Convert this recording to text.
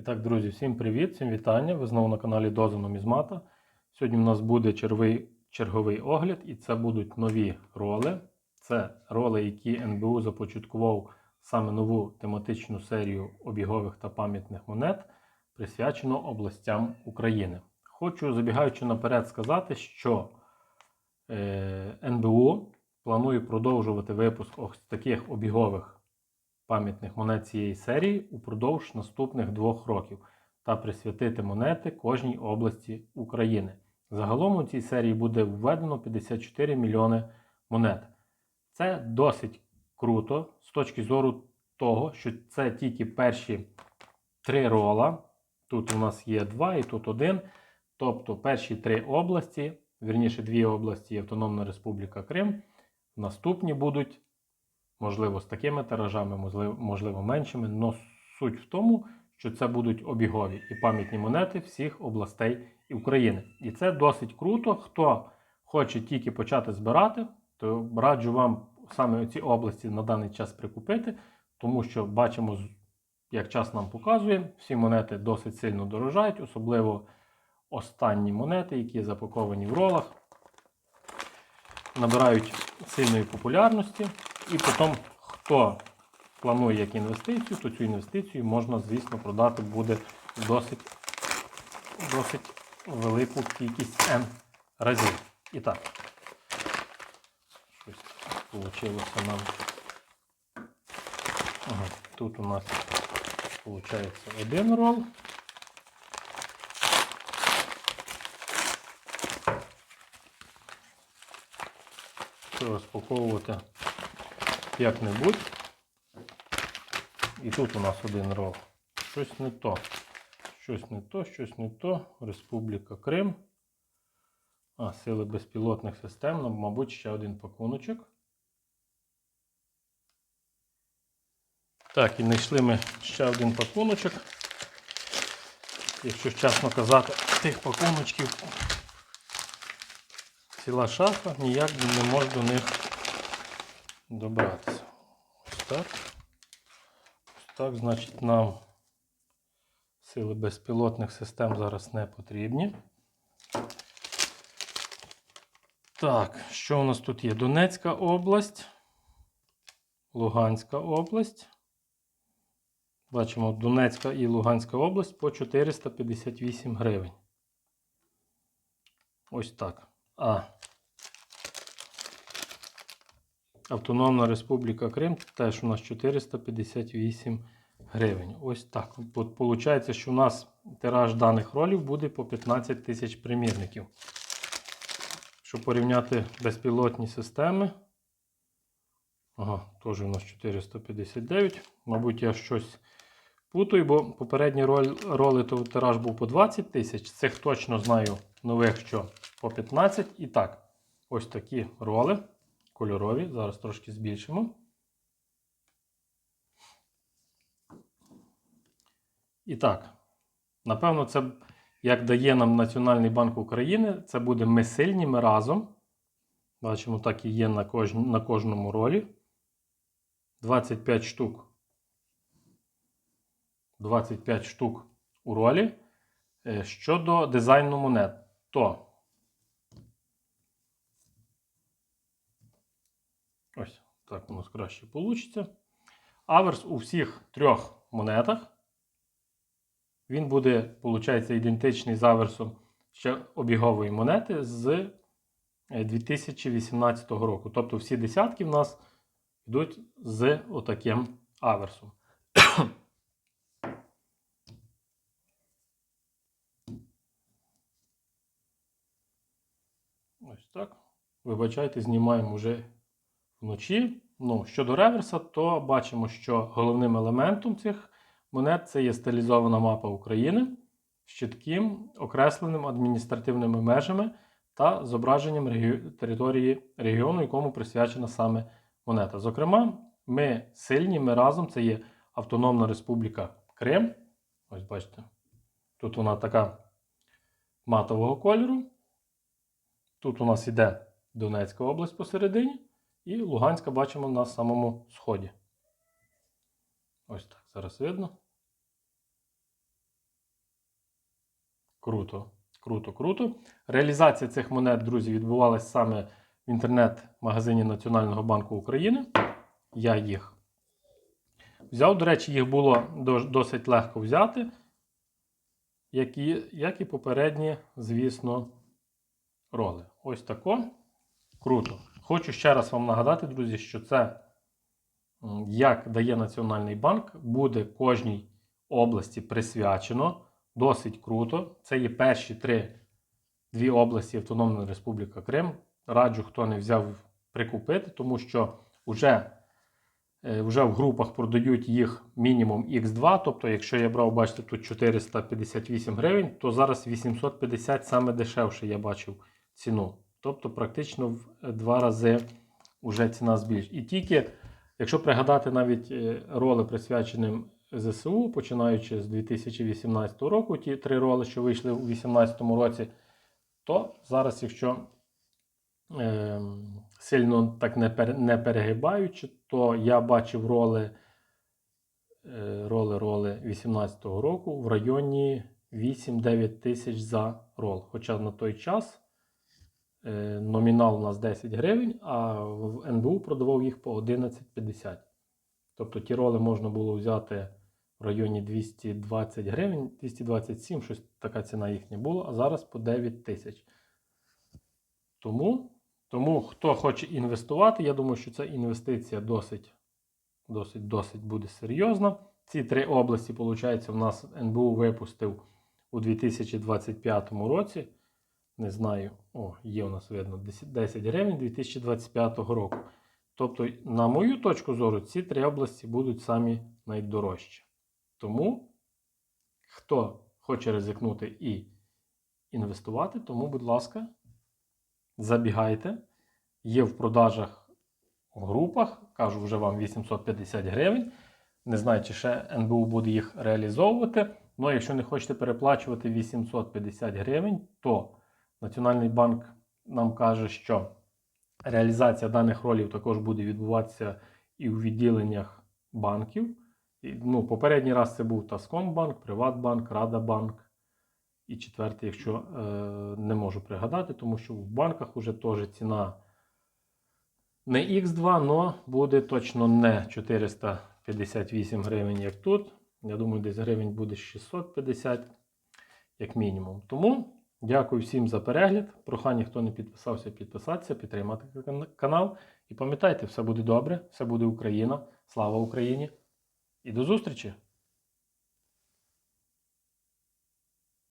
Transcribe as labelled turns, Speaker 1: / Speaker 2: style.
Speaker 1: І так, друзі, всім привіт, всім вітання. Ви знову на каналі Доза Нумізмата. Сьогодні у нас буде черговий, черговий огляд, і це будуть нові роли. Це роли, які НБУ започаткував саме нову тематичну серію обігових та пам'ятних монет, присвячену областям України. Хочу, забігаючи наперед, сказати, що е, НБУ планує продовжувати випуск ось таких обігових пам'ятних монет цієї серії упродовж наступних двох років та присвятити монети кожній області України. Загалом у цій серії буде введено 54 мільйони монет. Це досить круто з точки зору того, що це тільки перші три рола. Тут у нас є два і тут один. Тобто перші три області, вірніше дві області Автономна Республіка Крим. Наступні будуть можливо, з такими тиражами, можливо, меншими. але суть в тому, що це будуть обігові і пам'ятні монети всіх областей України. І це досить круто. Хто хоче тільки почати збирати, то раджу вам саме ці області на даний час прикупити, тому що бачимо, як час нам показує, всі монети досить сильно дорожають, особливо останні монети, які запаковані в ролах. Набирають сильної популярності. І потім, хто планує як інвестицію, то цю інвестицію можна, звісно, продати буде досить досить велику кількість N разів. І так, щось вийшло нам. Ага, Тут у нас виходить один рол. Розпаковувати як-небудь. І тут у нас один рол. Щось не то. Щось не то, щось не то. Республіка Крим. А, сили безпілотних систем. Ну, мабуть, ще один пакуночок. Так, і знайшли ми ще один пакуночок. Якщо чесно казати, тих пакуночків ціла шафа, ніяк не можу до них добратися. Ось так. Ось так, значить, нам сили безпілотних систем зараз не потрібні. Так, що у нас тут є? Донецька область, Луганська область. Бачимо, Донецька і Луганська область по 458 гривень. Ось так. А Автономна Республіка Крим теж у нас 458 гривень. Ось так. От Получається, що у нас тираж даних ролів буде по 15 тисяч примірників. Щоб порівняти безпілотні системи. Ага, теж у нас 459. Мабуть, я щось путаю, бо попередні роли то тираж був по 20 тисяч. Цих точно знаю нових, що по 15. І так, ось такі роли кольорові. Зараз трошки збільшимо. І так, напевно, це, як дає нам Національний банк України, це буде ми сильні, ми разом. Бачимо, так і є на, кож... на кожному ролі. 25 штук. 25 штук у ролі. Е, щодо дизайну монет, то Ось так у нас краще вийде. Аверс у всіх трьох монетах. Він буде, виходить, ідентичний з аверсом ще обігової монети з 2018 року. Тобто всі десятки в нас йдуть з отаким аверсом. Ось так. Вибачайте, знімаємо вже вночі. Ну, Щодо реверса, то бачимо, що головним елементом цих монет це є стилізована мапа України з чітким окресленим адміністративними межами та зображенням реги... території регіону, якому присвячена саме монета. Зокрема, ми сильні, ми разом це є Автономна Республіка Крим. Ось бачите, тут вона така матового кольору. Тут у нас іде Донецька область посередині. І Луганська бачимо на самому сході. Ось так, зараз видно. Круто, круто, круто. Реалізація цих монет, друзі, відбувалася саме в інтернет-магазині Національного банку України. Я їх взяв. До речі, їх було досить легко взяти, як і, як і попередні, звісно, роли. Ось тако. Круто. Хочу ще раз вам нагадати, друзі, що це, як дає Національний банк, буде кожній області присвячено. Досить круто. Це є перші три дві області Автономна Республіка Крим. Раджу, хто не взяв прикупити, тому що вже, е, вже в групах продають їх мінімум X2. Тобто, якщо я брав, бачите, тут 458 гривень, то зараз 850 саме дешевше я бачив ціну. Тобто, практично в е, два рази вже ціна збільшена. І тільки, якщо пригадати навіть е, роли присвяченим ЗСУ, починаючи з 2018 року, ті три роли, що вийшли у 2018 році, то зараз, якщо е, сильно так не, пере, не перегибаючи, то я бачив роли, е, роли, роли 18 року в районі 8-9 тисяч за рол. Хоча на той час номінал у нас 10 гривень, а в НБУ продавав їх по 11,50. Тобто ті роли можна було взяти в районі 220 гривень, 227, щось така ціна їхня була, а зараз по 9 тисяч. Тому, тому хто хоче інвестувати, я думаю, що ця інвестиція досить, досить, досить буде серйозна. Ці три області, виходить, в нас НБУ випустив у 2025 році. Не знаю, о, є у нас видно 10 10 гривень 2025 року. Тобто, на мою точку зору, ці три області будуть самі найдорожчі. Тому, хто хоче ризикнути і інвестувати, тому, будь ласка, забігайте. Є в продажах в групах, кажу вже вам 850 гривень. Не знаю, чи ще НБУ буде їх реалізовувати. Ну, якщо не хочете переплачувати 850 гривень, то Національний банк нам каже, що реалізація даних ролів також буде відбуватися і у відділеннях банків. І, ну, попередній раз це був Таскомбанк, Приватбанк, Радабанк. І четвертий, якщо е, не можу пригадати, тому що в банках вже теж ціна не X2, але буде точно не 458 гривень, як тут. Я думаю, десь гривень буде 650, як мінімум. Тому дякую всім за перегляд. Прохання, хто не підписався, підписатися, підтримати канал. І пам'ятайте, все буде добре, все буде Україна. Слава Україні! І до зустрічі!